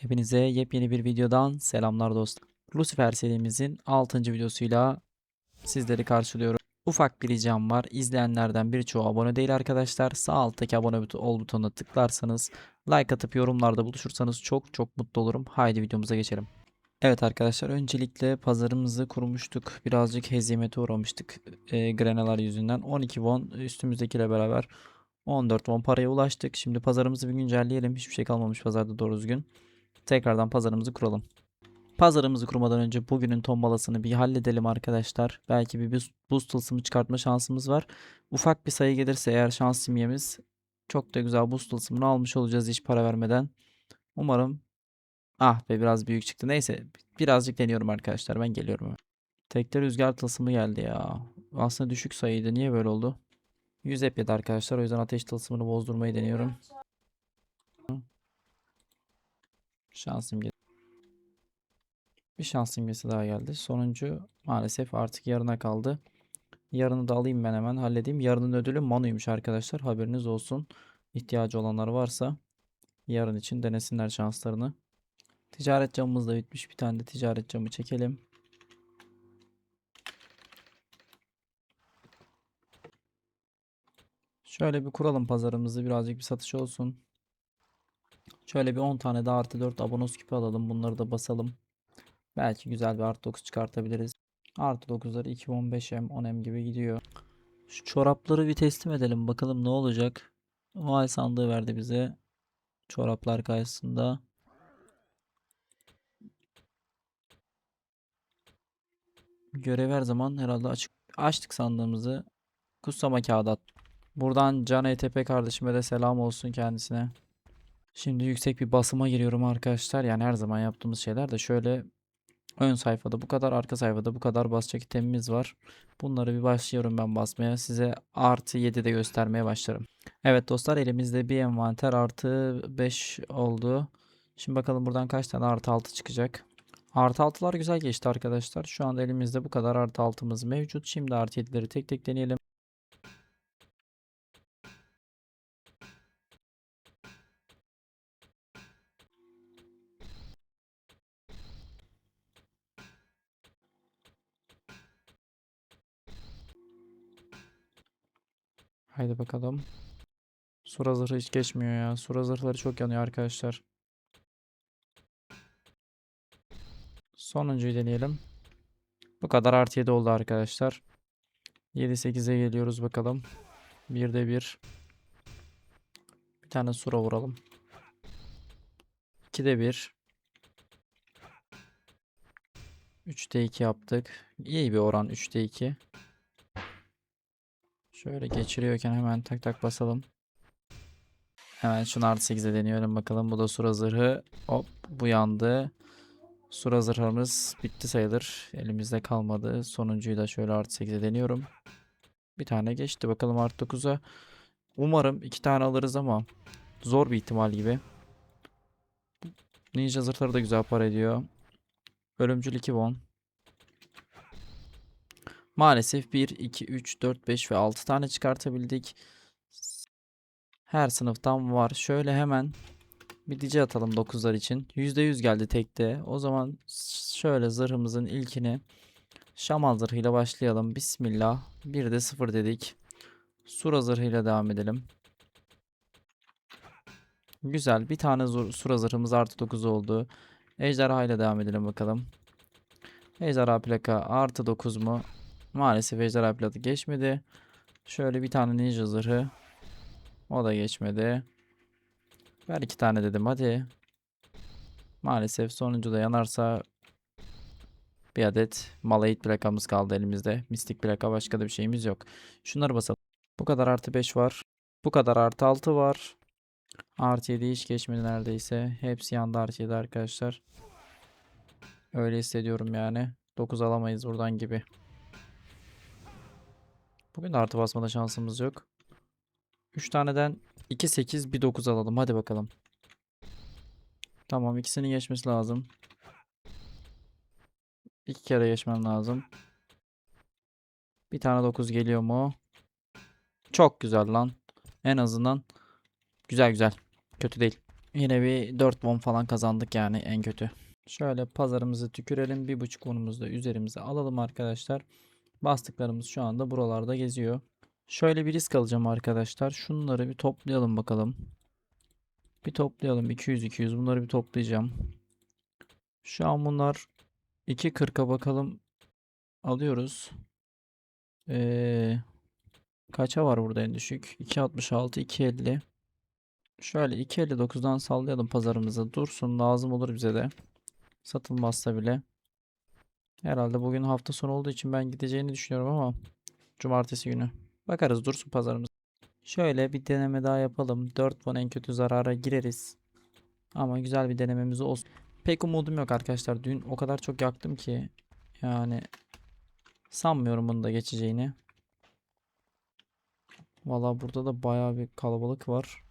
Hepinize yepyeni bir videodan selamlar dostlar. Lucifer serimizin 6. videosuyla sizleri karşılıyorum. Ufak bir ricam var. İzleyenlerden birçoğu abone değil arkadaşlar. Sağ alttaki abone ol butonuna tıklarsanız, like atıp yorumlarda buluşursanız çok çok mutlu olurum. Haydi videomuza geçelim. Evet arkadaşlar öncelikle pazarımızı kurmuştuk. Birazcık hezimete uğramıştık e, grenalar yüzünden. 12 won üstümüzdekiyle beraber 14 won paraya ulaştık. Şimdi pazarımızı bir güncelleyelim. Hiçbir şey kalmamış pazarda doğru düzgün. Tekrardan pazarımızı kuralım. Pazarımızı kurmadan önce bugünün tombalasını bir halledelim arkadaşlar. Belki bir boost tılsımı çıkartma şansımız var. Ufak bir sayı gelirse eğer şans simyemiz çok da güzel boost tılsımını almış olacağız hiç para vermeden. Umarım ah be biraz büyük çıktı. Neyse birazcık deniyorum arkadaşlar ben geliyorum. Tekte rüzgar tılsımı geldi ya. Aslında düşük sayıydı. Niye böyle oldu? 100 ep yedi arkadaşlar. O yüzden ateş tılsımını bozdurmayı deniyorum. Şans simgesi. Bir şans simgesi daha geldi. Sonuncu maalesef artık yarına kaldı. Yarını da alayım ben hemen halledeyim. Yarının ödülü Manu'ymuş arkadaşlar. Haberiniz olsun. İhtiyacı olanlar varsa yarın için denesinler şanslarını. Ticaret camımız da bitmiş. Bir tane de ticaret camı çekelim. Şöyle bir kuralım pazarımızı. Birazcık bir satış olsun. Şöyle bir 10 tane de artı 4 abonos küpü alalım. Bunları da basalım. Belki güzel bir artı 9 çıkartabiliriz. Artı 9'ları 2 15M 10M gibi gidiyor. Şu çorapları bir teslim edelim. Bakalım ne olacak. Vay sandığı verdi bize. Çoraplar karşısında. Görev her zaman herhalde açık. Açtık sandığımızı. Kutsama kağıdı at. Buradan Can ETP kardeşime de selam olsun kendisine. Şimdi yüksek bir basıma giriyorum arkadaşlar. Yani her zaman yaptığımız şeyler de şöyle ön sayfada bu kadar, arka sayfada bu kadar basacak itemimiz var. Bunları bir başlıyorum ben basmaya. Size artı 7 de göstermeye başlarım. Evet dostlar elimizde bir envanter artı 5 oldu. Şimdi bakalım buradan kaç tane artı 6 çıkacak. Artı 6'lar güzel geçti arkadaşlar. Şu anda elimizde bu kadar artı 6'mız mevcut. Şimdi artı 7'leri tek tek deneyelim. Haydi bakalım. Sura zırhı hiç geçmiyor ya. Sura zırhları çok yanıyor arkadaşlar. Sonuncuyu deneyelim. Bu kadar artı 7 oldu arkadaşlar. 7-8'e geliyoruz bakalım. 1'de 1. Bir tane sura vuralım. 2'de 1. 3'te 2 yaptık. İyi bir oran 3'te 2. Şöyle geçiriyorken hemen tak tak basalım. Hemen şunu artı 8'e deneyelim bakalım. Bu da sura zırhı. Hop bu yandı. Sura zırhımız bitti sayılır. Elimizde kalmadı. Sonuncuyu da şöyle artı 8'e deniyorum. Bir tane geçti. Bakalım artı 9'a. Umarım iki tane alırız ama zor bir ihtimal gibi. Ninja zırhları da güzel para ediyor. Ölümcül 2 won. Maalesef 1, 2, 3, 4, 5 ve 6 tane çıkartabildik. Her sınıftan var. Şöyle hemen bir dice atalım 9'lar için. %100 geldi tekte. O zaman şöyle zırhımızın ilkini şaman zırhıyla başlayalım. Bismillah. Bir de 0 dedik. Sura zırhıyla devam edelim. Güzel. Bir tane zur- sura zırhımız artı 9 oldu. Ejderha ile devam edelim bakalım. Ejderha plaka artı 9 mu? Maalesef ejderha plakı geçmedi. Şöyle bir tane ninja zırhı. O da geçmedi. Ver iki tane dedim hadi. Maalesef sonuncu da yanarsa bir adet Malahit plakamız kaldı elimizde. Mistik plaka başka da bir şeyimiz yok. Şunları basalım. Bu kadar artı 5 var. Bu kadar artı 6 var. Artı 7 hiç geçmedi neredeyse. Hepsi yandı artı 7 arkadaşlar. Öyle hissediyorum yani. 9 alamayız buradan gibi. Bugün de artı basmada şansımız yok. 3 taneden 2 8 bir 9 alalım. Hadi bakalım. Tamam ikisinin geçmesi lazım. İki kere geçmem lazım. Bir tane 9 geliyor mu? Çok güzel lan. En azından güzel güzel. Kötü değil. Yine bir 4 won falan kazandık yani en kötü. Şöyle pazarımızı tükürelim. Bir buçuk wonumuzu da üzerimize alalım arkadaşlar. Bastıklarımız şu anda buralarda geziyor. Şöyle bir risk alacağım arkadaşlar. Şunları bir toplayalım bakalım. Bir toplayalım. 200 200 bunları bir toplayacağım. Şu an bunlar 2.40'a bakalım. Alıyoruz. Ee, kaça var burada en düşük? 2.66 2.50. Şöyle 2.59'dan sallayalım pazarımızı. Dursun lazım olur bize de. Satılmazsa bile. Herhalde bugün hafta sonu olduğu için ben gideceğini düşünüyorum ama cumartesi günü. Bakarız dursun pazarımız. Şöyle bir deneme daha yapalım. 4 won en kötü zarara gireriz. Ama güzel bir denememiz olsun. Pek umudum yok arkadaşlar. Dün o kadar çok yaktım ki. Yani sanmıyorum bunu da geçeceğini. Valla burada da bayağı bir kalabalık var.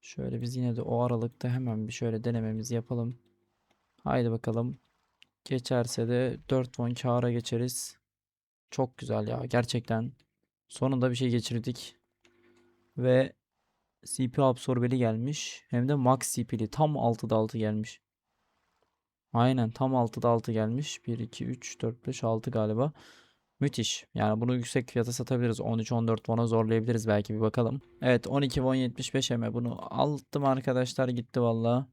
Şöyle biz yine de o aralıkta hemen bir şöyle denememizi yapalım. Haydi bakalım. Geçerse de 4 won kâra geçeriz. Çok güzel ya gerçekten. Sonunda bir şey geçirdik. Ve CPU absorbeli gelmiş. Hem de max CP'li. Tam 6'da 6 gelmiş. Aynen tam 6'da 6 gelmiş. 1, 2, 3, 4, 5, 6 galiba. Müthiş. Yani bunu yüksek fiyata satabiliriz. 13-14 won'a zorlayabiliriz belki bir bakalım. Evet 12 won 75 eme bunu aldım arkadaşlar gitti valla.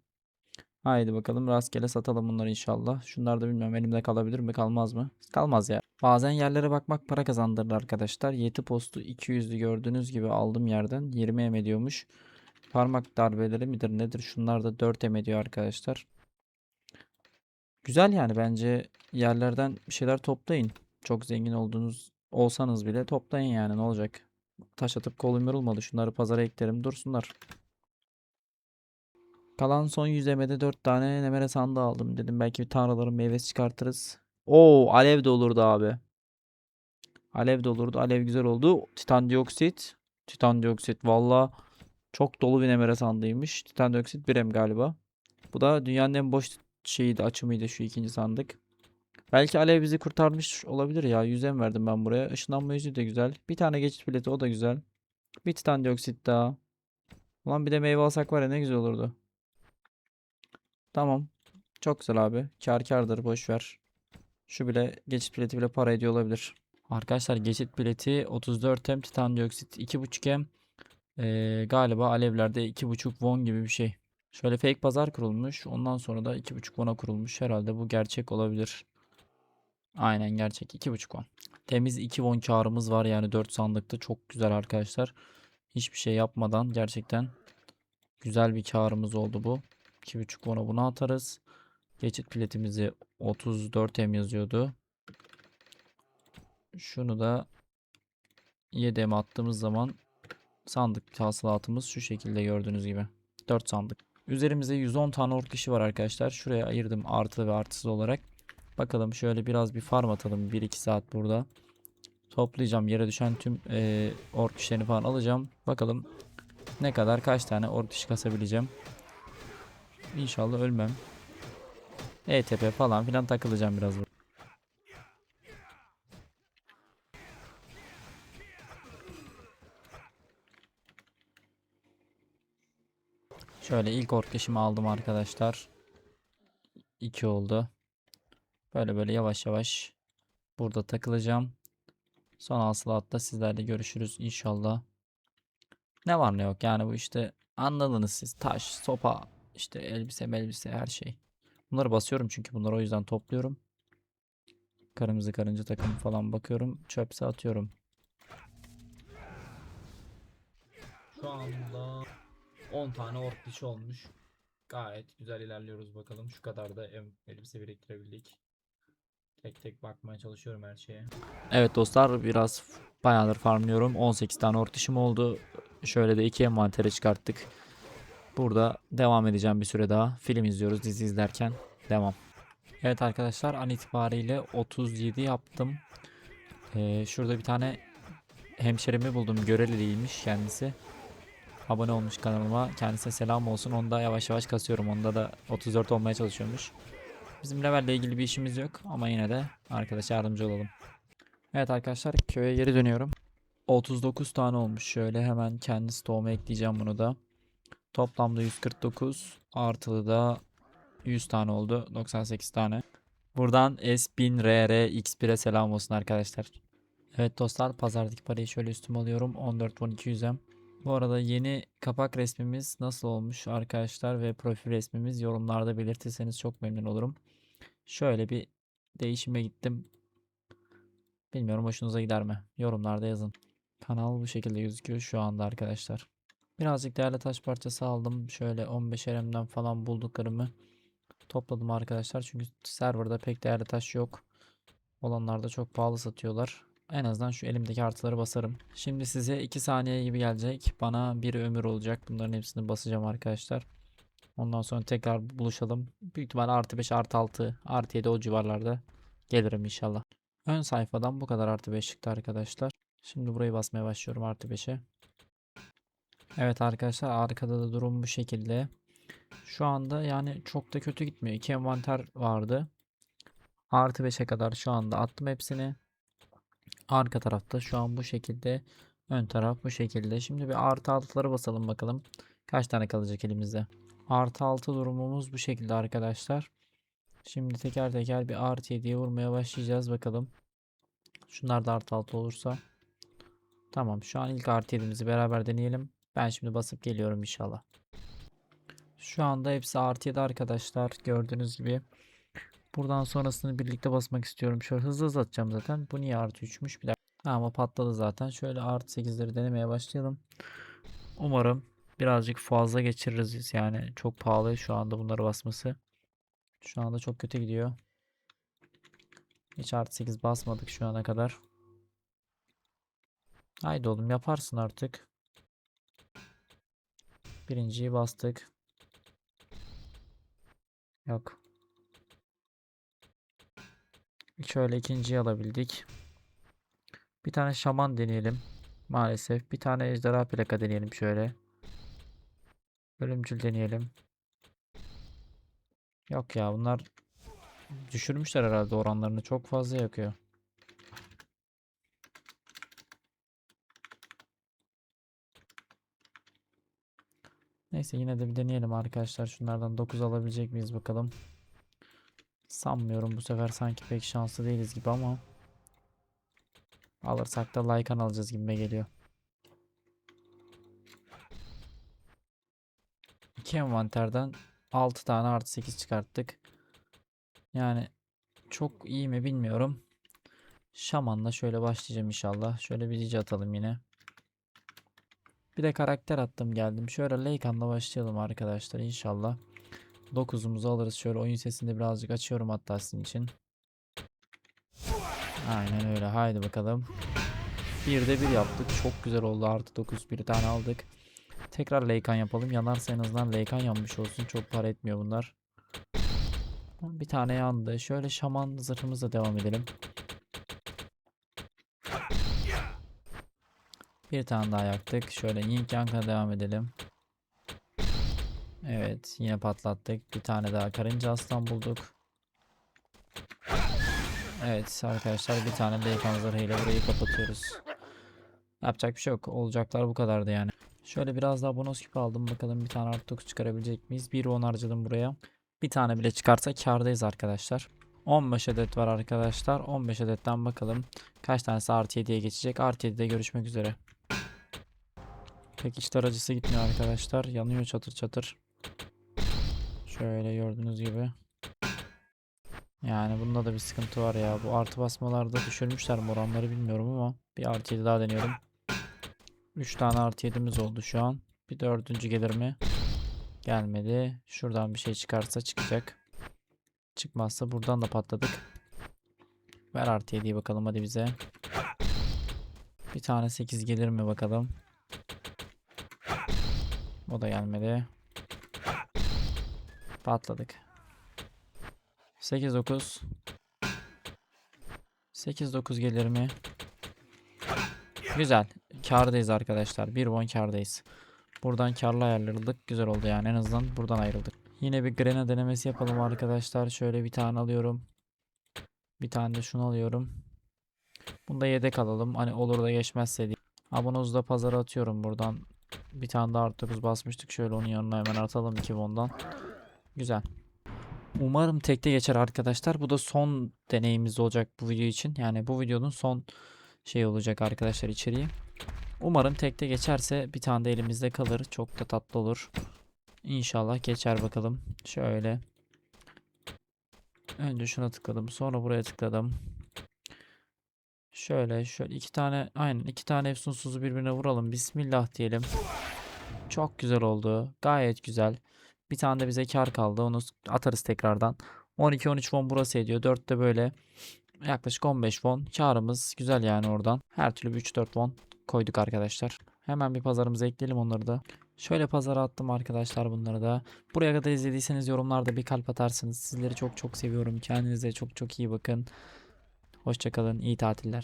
Haydi bakalım rastgele satalım bunları inşallah. Şunlar da bilmiyorum elimde kalabilir mi kalmaz mı? Kalmaz ya. Bazen yerlere bakmak para kazandırır arkadaşlar. Yeti postu 200'lü gördüğünüz gibi aldım yerden. 20 em ediyormuş. Parmak darbeleri midir nedir? Şunlar da 4 em ediyor arkadaşlar. Güzel yani bence yerlerden bir şeyler toplayın. Çok zengin olduğunuz olsanız bile toplayın yani ne olacak? Taş atıp kolum yorulmadı. Şunları pazara eklerim dursunlar. Kalan son 100 emede 4 tane nemere sandığı aldım. Dedim belki bir tanrıların meyvesi çıkartırız. Oo alev de olurdu abi. Alev de olurdu. Alev güzel oldu. Titan dioksit. Titan dioksit valla çok dolu bir nemere sandığıymış. Titan dioksit 1M galiba. Bu da dünyanın en boş şeyiydi açımıydı şu ikinci sandık. Belki alev bizi kurtarmış olabilir ya. 100M verdim ben buraya. Işınlanma yüzüğü de güzel. Bir tane geçit bileti o da güzel. Bir titan dioksit daha. Ulan bir de meyve alsak var ya ne güzel olurdu. Tamam. Çok güzel abi. Kar kardır boş ver. Şu bile geçit bileti bile para ediyor olabilir. Arkadaşlar geçit bileti 34 hem titan dioksit 2.5 hem ee, galiba alevlerde 2.5 won gibi bir şey. Şöyle fake pazar kurulmuş. Ondan sonra da 2.5 won'a kurulmuş. Herhalde bu gerçek olabilir. Aynen gerçek 2.5 won. Temiz 2 won karımız var yani 4 sandıkta. Çok güzel arkadaşlar. Hiçbir şey yapmadan gerçekten güzel bir karımız oldu bu. 2.5 won'a bunu atarız. Geçit biletimizi 34 M yazıyordu. Şunu da 7 M attığımız zaman sandık hasılatımız şu şekilde gördüğünüz gibi. 4 sandık. Üzerimizde 110 tane ork dişi var arkadaşlar. Şuraya ayırdım artı ve artısız olarak. Bakalım şöyle biraz bir farm atalım. 1-2 saat burada. Toplayacağım. Yere düşen tüm e, ork dişlerini falan alacağım. Bakalım ne kadar kaç tane ork dişi kasabileceğim. İnşallah ölmem. ETP falan filan takılacağım biraz. burada. Şöyle ilk ork dişimi aldım arkadaşlar. 2 oldu. Böyle böyle yavaş yavaş burada takılacağım. Son hasılatta sizlerle görüşürüz inşallah. Ne var ne yok yani bu işte anladınız siz. Taş, sopa, işte elbise, elbise her şey. Bunları basıyorum çünkü bunları o yüzden topluyorum. Kırmızı karınca takım falan bakıyorum. Çöpse atıyorum. Şu anda 10 tane ork dişi olmuş. Gayet güzel ilerliyoruz bakalım. Şu kadar da elbise biriktirebildik. Tek tek bakmaya çalışıyorum her şeye. Evet dostlar biraz bayağıdır farmlıyorum. 18 tane ork dişim oldu. Şöyle de iki envantere çıkarttık. Burada devam edeceğim bir süre daha. Film izliyoruz dizi izlerken. Devam. Evet arkadaşlar an itibariyle 37 yaptım. Ee, şurada bir tane hemşerimi buldum. Göreliliymiş kendisi. Abone olmuş kanalıma. Kendisine selam olsun. Onu da yavaş yavaş kasıyorum. Onda da 34 olmaya çalışıyormuş. Bizim levelle ilgili bir işimiz yok. Ama yine de arkadaşa yardımcı olalım. Evet arkadaşlar köye geri dönüyorum. 39 tane olmuş. Şöyle hemen kendi stoğuma ekleyeceğim bunu da. Toplamda 149 artılı da 100 tane oldu. 98 tane. Buradan S1000RRX1'e selam olsun arkadaşlar. Evet dostlar pazardaki parayı şöyle üstüme alıyorum. 14.1200'em. Bu arada yeni kapak resmimiz nasıl olmuş arkadaşlar ve profil resmimiz yorumlarda belirtirseniz çok memnun olurum. Şöyle bir değişime gittim. Bilmiyorum hoşunuza gider mi? Yorumlarda yazın. Kanal bu şekilde gözüküyor şu anda arkadaşlar. Birazcık değerli taş parçası aldım. Şöyle 15 RM'den falan bulduklarımı topladım arkadaşlar. Çünkü serverda pek değerli taş yok. Olanlar da çok pahalı satıyorlar. En azından şu elimdeki artıları basarım. Şimdi size 2 saniye gibi gelecek. Bana bir ömür olacak. Bunların hepsini basacağım arkadaşlar. Ondan sonra tekrar buluşalım. Büyük ihtimal artı 5 artı 6 artı 7 o civarlarda gelirim inşallah. Ön sayfadan bu kadar artı 5 çıktı arkadaşlar. Şimdi burayı basmaya başlıyorum artı 5'e. Evet arkadaşlar arkada da durum bu şekilde. Şu anda yani çok da kötü gitmiyor. İki envanter vardı. Artı 5'e kadar şu anda attım hepsini. Arka tarafta şu an bu şekilde. Ön taraf bu şekilde. Şimdi bir artı 6'ları basalım bakalım. Kaç tane kalacak elimizde. Artı 6 durumumuz bu şekilde arkadaşlar. Şimdi teker teker bir artı 7'ye vurmaya başlayacağız bakalım. Şunlar da artı 6 olursa. Tamam şu an ilk artı 7'mizi beraber deneyelim. Ben şimdi basıp geliyorum inşallah. Şu anda hepsi artı 7 arkadaşlar. Gördüğünüz gibi. Buradan sonrasını birlikte basmak istiyorum. Şöyle hızlı hızlı atacağım zaten. Bu niye artı 3'müş? Bir dakika. Tamam o patladı zaten. Şöyle artı 8'leri denemeye başlayalım. Umarım birazcık fazla geçiririz. Yani çok pahalı şu anda bunları basması. Şu anda çok kötü gidiyor. Hiç artı 8 basmadık şu ana kadar. Haydi oğlum yaparsın artık. Birinciyi bastık. Yok. Şöyle ikinciyi alabildik. Bir tane şaman deneyelim. Maalesef. Bir tane ejderha plaka deneyelim şöyle. Ölümcül deneyelim. Yok ya bunlar düşürmüşler herhalde oranlarını. Çok fazla yakıyor. Neyse yine de bir deneyelim arkadaşlar. Şunlardan 9 alabilecek miyiz bakalım. Sanmıyorum bu sefer sanki pek şanslı değiliz gibi ama alırsak da Lycan alacağız gibime geliyor. İki envanterden 6 tane artı 8 çıkarttık. Yani çok iyi mi bilmiyorum. Şamanla şöyle başlayacağım inşallah. Şöyle bir cici atalım yine. Bir de karakter attım geldim. Şöyle Leykan'la başlayalım arkadaşlar inşallah. 9'umuzu alırız. Şöyle oyun sesini birazcık açıyorum hatta sizin için. Aynen öyle. Haydi bakalım. Bir de bir yaptık. Çok güzel oldu. Artı 9 bir tane aldık. Tekrar Leykan yapalım. Yanarsa en azından Leykan yanmış olsun. Çok para etmiyor bunlar. Bir tane yandı. Şöyle şaman zırhımızla devam edelim. Bir tane daha yaktık. Şöyle Ying Yang'la devam edelim. Evet yine patlattık. Bir tane daha karınca aslan bulduk. Evet arkadaşlar bir tane Leykan zırhıyla burayı kapatıyoruz. Yapacak bir şey yok. Olacaklar bu kadardı yani. Şöyle biraz daha bonus küp aldım. Bakalım bir tane artı 9 çıkarabilecek miyiz? Bir 10 harcadım buraya. Bir tane bile çıkarsa kardayız arkadaşlar. 15 adet var arkadaşlar. 15 adetten bakalım. Kaç tanesi artı 7'ye geçecek. Artı 7'de görüşmek üzere. Pek işler acısı gitmiyor arkadaşlar. Yanıyor çatır çatır. Şöyle gördüğünüz gibi. Yani bunda da bir sıkıntı var ya. Bu artı basmalarda düşürmüşler mi oranları bilmiyorum ama bir artı 7 daha deniyorum. 3 tane artı 7'miz oldu şu an. Bir dördüncü gelir mi? Gelmedi. Şuradan bir şey çıkarsa çıkacak. Çıkmazsa buradan da patladık. Ver artı 7'yi bakalım hadi bize. Bir tane 8 gelir mi bakalım. O da gelmedi. Patladık. 8 9 8 9 gelir mi? Güzel. Kardayız arkadaşlar. Bir bon kardayız. Buradan karlı ayarladık. Güzel oldu yani. En azından buradan ayrıldık. Yine bir grena denemesi yapalım arkadaşlar. Şöyle bir tane alıyorum. Bir tane de şunu alıyorum. Bunu da yedek alalım. Hani olur da geçmezse diye. Abonozda pazara atıyorum buradan. Bir tane daha artı 9 basmıştık. Şöyle onun yanına hemen atalım 2 won'dan. Güzel. Umarım tekte geçer arkadaşlar. Bu da son deneyimiz olacak bu video için. Yani bu videonun son şey olacak arkadaşlar içeriği. Umarım tekte geçerse bir tane de elimizde kalır. Çok da tatlı olur. İnşallah geçer bakalım. Şöyle. Önce şuna tıkladım. Sonra buraya tıkladım. Şöyle şöyle iki tane aynen iki tane efsunsuzu birbirine vuralım. Bismillah diyelim. Çok güzel oldu. Gayet güzel. Bir tane de bize kar kaldı. Onu atarız tekrardan. 12-13 won burası ediyor. 4 de böyle yaklaşık 15 won. Karımız güzel yani oradan. Her türlü bir 3-4 won koyduk arkadaşlar. Hemen bir pazarımıza ekleyelim onları da. Şöyle pazara attım arkadaşlar bunları da. Buraya kadar izlediyseniz yorumlarda bir kalp atarsınız. Sizleri çok çok seviyorum. Kendinize çok çok iyi bakın. Hoşçakalın. İyi tatiller.